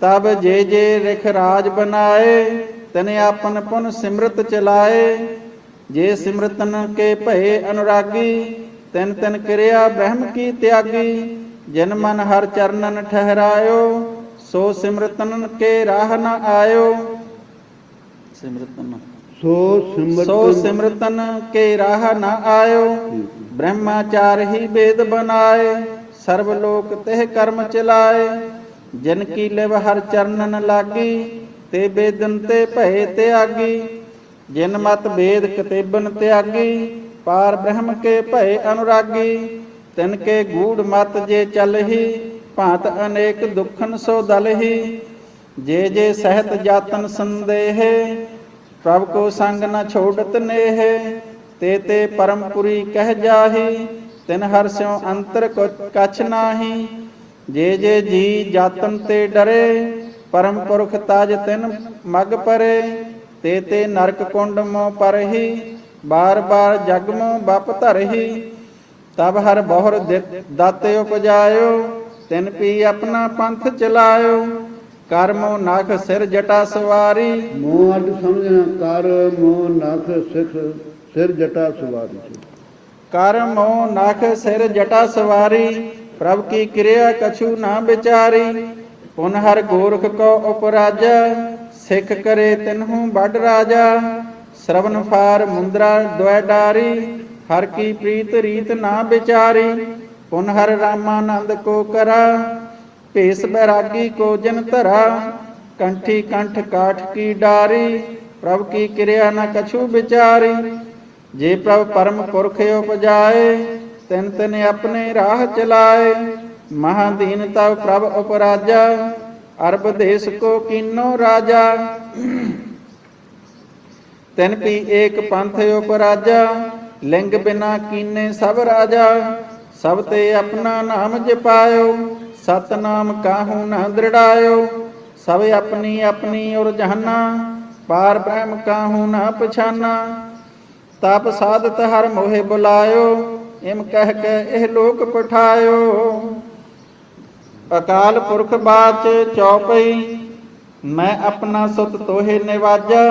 ਤਬ ਜੇ ਜੇ ਰਿਖ ਰਾਜ ਬਨਾਏ ਤਨੇ ਆਪਨ ਪੁਨ ਸਿਮਰਤ ਚਲਾਏ। ਜੇ ਸਿਮਰਤਨ ਕੇ ਭਏ ਅਨੁਰਾਗੀ ਤਿਨ ਤਿਨ ਕਿਰਿਆ ਬ੍ਰਹਮ ਕੀ ਤਿਆਗੀ। ਜਿਨ ਮਨ ਹਰ ਚਰਨਨ ਠਹਿਰਾਇਓ ਸੋ ਸਿਮਰਤਨ ਕੇ ਰਾਹ ਨ ਆਇਓ। ਸਿਮਰਤਨ। ਸੋ ਸਿਮਰਤ ਸੋ ਸਿਮਰਤਨ ਕੇ ਰਾਹ ਨ ਆਇਓ। ਬ੍ਰਹਮਾਚਾਰ ਹੀ ਵੇਦ ਬਨਾਏ ਸਰਬ ਲੋਕ ਤਹਿ ਕਰਮ ਚਲਾਏ। ਜਿਨ ਕੀ ਲਿਵ ਹਰ ਚਰਨਨ ਲਾਗੀ, ਤੇ ਬੇਦਨ ਤੇ ਭਏ ਤਿਆਗੀ। ਜਿਨ ਮਤ ਵੇਦ ਕਤੇਬਨ ਤਿਆਗੀ, ਪਾਰ ਬ੍ਰਹਮ ਕੇ ਭਏ ਅਨੁਰਾਗੀ। ਤਿਨ ਕੇ ਗੂੜ ਮਤ ਜੇ ਚਲਹੀ, ਭਾਂਤ ਅਨੇਕ ਦੁਖਨ ਸੋ ਦਲਹੀ। ਜੇ ਜੇ ਸਹਿਤ ਜਾਤਨ ਸੰਦੇਹ, ਪ੍ਰਭ ਕੋ ਸੰਗ ਨ ਛੋੜਤ ਨੇਹ। ਤੇ ਤੇ ਪਰਮਪੁਰੀ ਕਹਿ ਜਾਹੀ, ਤਿਨ ਹਰ ਸਿਉ ਅੰਤਰ ਕਛ ਨਾਹੀ। ਜੇ ਜੇ ਜੀ ਜਾਤਨ ਤੇ ਡਰੇ ਪਰਮ ਪੁਰਖ ਤਾਜ ਤਿਨ ਮਗ ਪਰੇ। ਤੇ ਤੇ ਨਰਕ ਕੁੰਡ ਮੋ ਪਰਹੀ ਬਾਰ ਬਾਰ ਜਗ ਮੋ ਬਪ ਧਰਹੀ। ਤਬ ਹਰ ਬਹੁਰ ਦਾਤੇ ਉਪਜਾਇਓ ਤਿਨ ਪੀ ਆਪਣਾ ਪੰਥ ਚਲਾਇਓ। ਕਰਮੋ ਨਖ ਸਿਰ ਜਟਾ ਸਵਾਰੀ। ਮੋਹ ਅੱਡ ਸਮਝਣਾ ਕਰ ਮੋਹ ਨਖ ਸਿਖ ਸਿਰ ਜਟਾ ਸਵਾਰੀ। ਕਰਮੋ ਨਖ ਸਿਰ ਜਟਾ ਸਵਾਰੀ। ਪ੍ਰਭ ਕੀ ਕਿਰਿਆ ਕਛੂ ਨਾ ਵਿਚਾਰੀ, ਪੁਨ ਹਰ ਗੋਰਖ ਕੋ ਉਪਰਾਜਾ, ਸਿੱਖ ਕਰੇ ਤਿਨਹੂ ਵੱਡ ਰਾਜਾ। ਸ਼ਰਵਨ ਫਾਰ ਮੁੰਦਰਾ ਦੁਇ ਡਾਰੀ, ਹਰ ਕੀ ਪ੍ਰੀਤ ਰੀਤ ਨਾ ਵਿਚਾਰੀ, ਪੁਨ ਹਰ ਰਾਮਾਨੰਦ ਕੋ ਕਰਾ। ਭੇਸ ਬੈਰਾਗੀ ਕੋ ਜਨ ਧਰਾ, ਕੰਠੀ ਕੰਠ ਕਾਠ ਕੀ ਡਾਰੀ, ਪ੍ਰਭ ਕੀ ਕਿਰਿਆ ਨ ਕਛੂ ਵਿਚਾਰੀ। ਜੇ ਪ੍ਰਭ ਪਰਮ ਪੁਰਖ ਉਪਜਾਏ ਤਿਨ ਤਿਨ ਆਪਣੇ ਰਾਹ ਚਲਾਏ। ਮਹਾਦੀਨ ਤਵ ਪ੍ਰਭ ਉਪਰਾਜਾ, ਅਰਬ ਦੇਸ ਕੋ ਕੀਨੋ ਰਾਜਾ। ਤਿਨ ਪੀ ਏਕ ਪੰਥ ਉਪਰਾਜਾ, ਲਿੰਗ ਬਿਨਾ ਕੀਨੇ ਸਭ ਰਾਜਾ। ਸਭ ਤੇ ਆਪਣਾ ਨਾਮ ਜਪਾਇਓ ਸਤ ਨਾਮ ਕਾਹੂ ਨਾ ਦ੍ਰਿੜਾਇਓ। ਸਭ ਆਪਣੀ ਆਪਣੀ ਔਰ ਜਹਾਨਾ, ਪਾਰ ਬ੍ਰਹਮ ਕਾਹੂ ਨਾ ਪਛਾਨਾ। ਤਪ ਸਾਧਤ ਹਰ ਮੋਹਿ ਬੁਲਾਇਓ ਇਮ ਕਹਿ ਕੇ ਇਹ ਲੋਕ ਪਠਾਇਓ। ਅਕਾਲ ਪੁਰਖ ਬਾਚ ਚੌਪਈ ਮੈਂ ਆਪਣਾ ਸੁਤ ਤੋਹੇ ਨਿਵਾਜਾ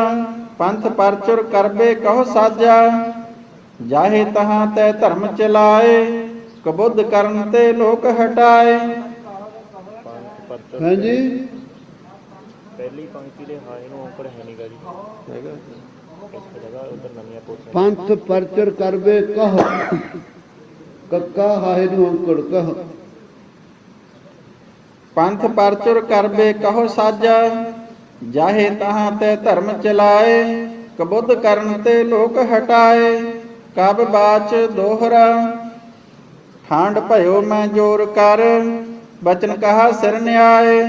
ਪੰਥ ਪਰਚੁਰ ਕਰਬੇ ਕਹੋ ਸਾਜਾ। ਜਾਹੇ ਤਹਾਂ ਤੈ ਧਰਮ ਚਲਾਏ ਕਬੁੱਧ ਕਰਨ ਤੇ ਲੋਕ ਹਟਾਏ। ਹਾਂਜੀ ਪਹਿਲੀ ਪੰਕਤੀ ਦੇ ਹਾਏ ਨੂੰ ਔਂਕੜ ਹੈ ਨਹੀਂਗਾ ਜੀ। ਇੱਕ ਜਗ੍ਹਾ ਉਧਰ ਨਵੀਆਂ ਪੋਥੀਆਂ ਪੰਥ ਪਰਚਰ ਕਰਵੇ ਕਹ। ਕੱਕਾ ਹਾਏ ਨੂੰ ਅੰਕੜ ਕਹ ਪੰਥ ਪਰਚੁਰ ਕਰਬੇ ਕਹੋ ਸਾਜਾ, ਜਾਹੇ ਤਹਾਂ ਤੇ ਧਰਮ ਚਲਾਏ, ਕਬੁੱਧ ਕਰਨ ਤੇ ਲੋਕ ਹਟਾਏ, ਕਬ ਬਾਚ ਦੋਹਰਾ ਠਾਂਡ ਭਇਓ ਮੈਂ ਜੋਰ ਕਰ, ਬਚਨ ਕਹਾ ਸਿਰ ਨਿਆਏ।